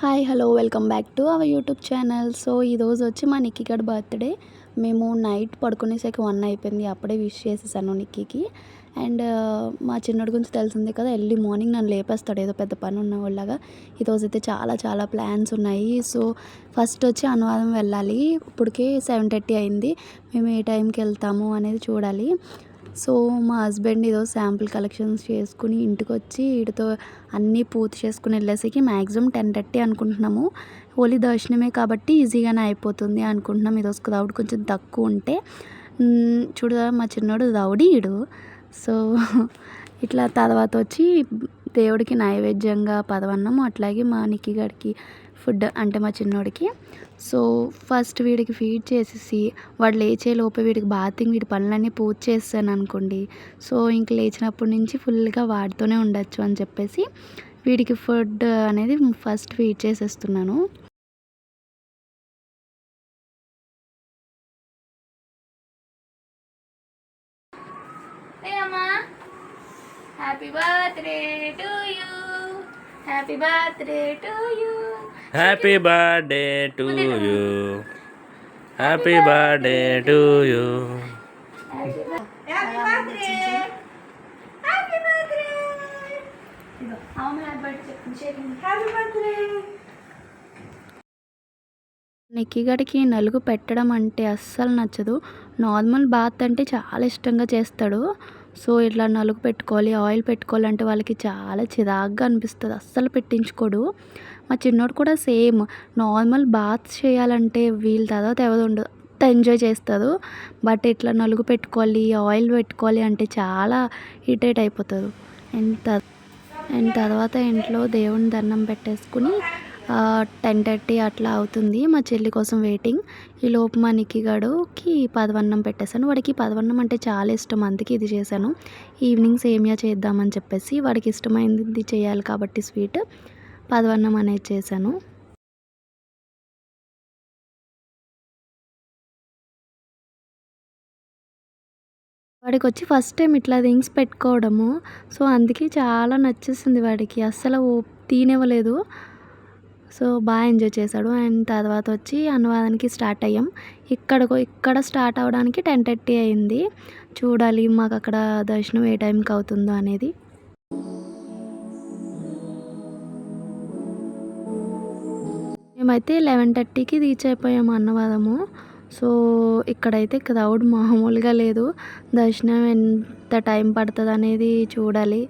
Hi hello welcome back to our YouTube channel so ఈరోజు వచ్చి మా నిక్కిగడ్ బర్త్డే మేము నైట్ పడుకునేసరికి వన్ అయిపోయింది. అప్పుడే విష్ చేసేసాను నిక్కీకి. అండ్ uh, మా చిన్నోడి గురించి తెలిసిందే కదా ఎర్లీ మార్నింగ్ నన్ను లేపేస్తాడు. ఏదో పెద్ద పని ఉన్న వాళ్ళగా ఈరోజు అయితే చాలా చాలా ప్లాన్స్ ఉన్నాయి. సో ఫస్ట్ వచ్చి అనువాదం వెళ్ళాలి. ఇప్పటికే సెవెన్ థర్టీ అయింది. మేము ఏ టైంకి వెళ్తాము అనేది చూడాలి. సో మా హస్బెండ్ ఏదో శాంపుల్ కలెక్షన్స్ చేసుకుని ఇంటికి వచ్చి వీటితో అన్నీ పూర్తి చేసుకుని వెళ్ళేసరికి మ్యాక్సిమం టెన్ థర్టీ అనుకుంటున్నాము. ఓలీ దర్శనమే కాబట్టి ఈజీగానే అయిపోతుంది అనుకుంటున్నాం. ఈరోజు క్రౌడ్ కొంచెం తక్కువ ఉంటే. చూడదా మా చిన్నోడు రౌడీయుడు సో ఇట్లా తర్వాత వచ్చి దేవుడికి నైవేద్యంగా పదవన్నం అట్లాగే మా నిక్కి గడికి ఫుడ్ అంటే మా చిన్నోడికి. సో ఫస్ట్ వీడికి ఫీడ్ చేసేసి వాడు లేచే లోపే వీడికి బాతింగ్ వీడి పనులన్నీ పూర్తి చేస్తాను అనుకోండి. సో ఇంక లేచినప్పటి నుంచి ఫుల్గా వాడితోనే ఉండొచ్చు అని చెప్పేసి వీడికి ఫుడ్ అనేది ఫస్ట్ ఫీడ్ చేసేస్తున్నాను. అమ్మా. Happy birthday to you happy birthday to you happy birthday to you happy birthday to you నెక్కిగడికి నలుగు పెట్టడం అంటే అస్సలు నచ్చదు. నార్మల్ బాత్ అంటే చాలా ఇష్టంగా చేస్తాడు. సో ఇట్లా నలుగు పెట్టుకోవాలి ఆయిల్ పెట్టుకోవాలంటే వాళ్ళకి చాలా చిరాగ్గా అనిపిస్తుంది. అస్సలు పెట్టించుకోడు. మా చిన్నోడు కూడా సేమ్. నార్మల్ బాత్ చేయాలంటే వీళ్ళ తర్వాత ఎవరు ఉండదు అంత ఎంజాయ్ చేస్తారు బట్ ఇట్లా నలుగు పెట్టుకోవాలి ఆయిల్ పెట్టుకోవాలి అంటే చాలా ఇరిటేట్ అయిపోతారు అండ్ అండ్ తర్వాత ఇంట్లో దేవుని దండం పెట్టేసుకుని టెన్ థర్టీ అట్లా అవుతుంది మా చెల్లి కోసం వెయిటింగ్ ఈ లోపు మా నిక్కిగాడుకి పదవన్నం పెట్టేశాను. వాడికి పదవన్నం అంటే చాలా ఇష్టం అందుకే ఇది చేశాను. ఈవినింగ్ సేమియా చేద్దామని చెప్పేసి వాడికి ఇష్టమైనది చేయాలి కాబట్టి స్వీట్ పదవన్నం అనేది చేశాను. వాడికి వచ్చి ఫస్ట్ టైం ఇట్లా రింగ్స్ పెట్టుకోవడము. సో అందుకే చాలా నచ్చేసింది వాడికి. అస్సలు ఓ- తీనివ్వలేదు. సో బాగా ఎంజాయ్ చేశాడు. అండ్ తర్వాత వచ్చి అనువాదానికి స్టార్ట్ అయ్యాం. ఇక్కడ ఇక్కడ స్టార్ట్ అవ్వడానికి టెన్ థర్టీ అయింది. చూడాలి మాకు అక్కడ దర్శనం ఏ టైంకి అవుతుందో అనేది. మేమైతే లెవెన్ థర్టీకి రీచ్ అయిపోయాము అన్నవాదము సో ఇక్కడైతే క్రౌడ్ మామూలుగా లేదు. దర్శనం ఎంత టైం పడుతుంది అనేది చూడాలి.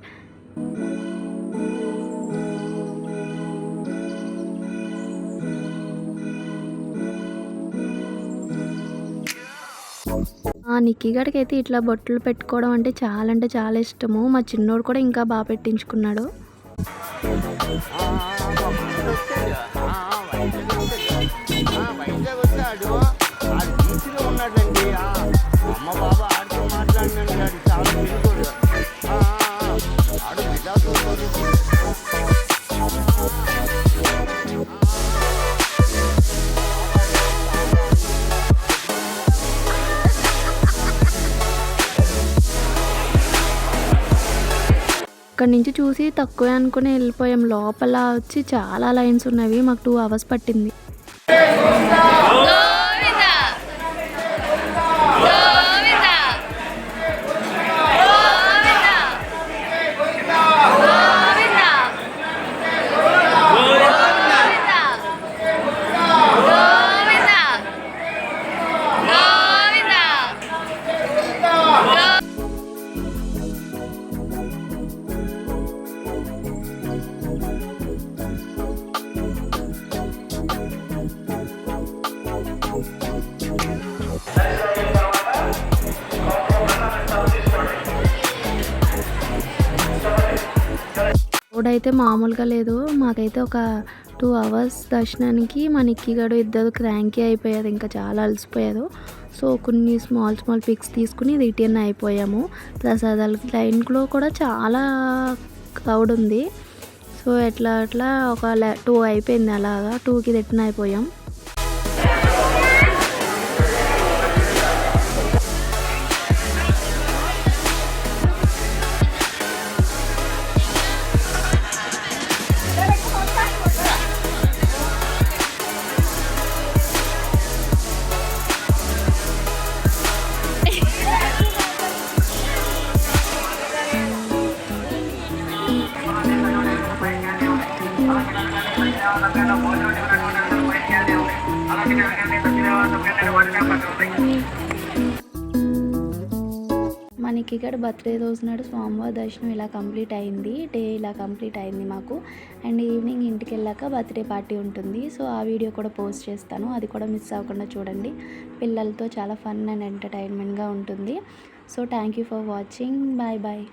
ఆ నిక్కిగడికి అయితే ఇట్లా బొట్లు పెట్టుకోవడం అంటే చాలా అంటే చాలా ఇష్టము. మా చిన్నోడు కూడా ఇంకా బాగా పెట్టించుకున్నాడు. వైజాగ్ అక్కడి నుంచి చూసి తక్కువే అనుకుని వెళ్ళిపోయాం. లోపల వచ్చి చాలా లైన్స్ ఉన్నవి. మాకు టూ అవర్స్ పట్టింది. రోడ్ అయితే మామూలుగా లేదు. మాకైతే ఒక టూ అవర్స్ దర్శనానికి మా నిక్కిగాడు ఇద్దరు క్రాంకీ అయిపోయారు. ఇంకా చాలా అలసిపోయారు. సో కొన్ని స్మాల్ స్మాల్ పిక్స్ తీసుకుని రిటర్న్ అయిపోయాము. ప్రసాదాలు లైన్లో కూడా చాలా క్రౌడ్ ఉంది. సో ఎట్లా అట్లా ఒక టూ అయిపోయింది అలాగా. టూకి రిటర్న్ అయిపోయాం. మనకి ఇక్కడ బర్త్డే రోజు నాడు స్వామివారి దర్శనం ఇలా కంప్లీట్ అయింది. డే ఇలా కంప్లీట్ అయింది మాకు. అండ్ ఈవినింగ్ ఇంటికి వెళ్ళాక బర్త్డే పార్టీ ఉంటుంది. సో ఆ వీడియో కూడా పోస్ట్ చేస్తాను. అది కూడా మిస్ అవ్వకుండా చూడండి. పిల్లలతో చాలా ఫన్ అండ్ ఎంటర్టైన్మెంట్గా ఉంటుంది. So thank you for watching. Bye bye.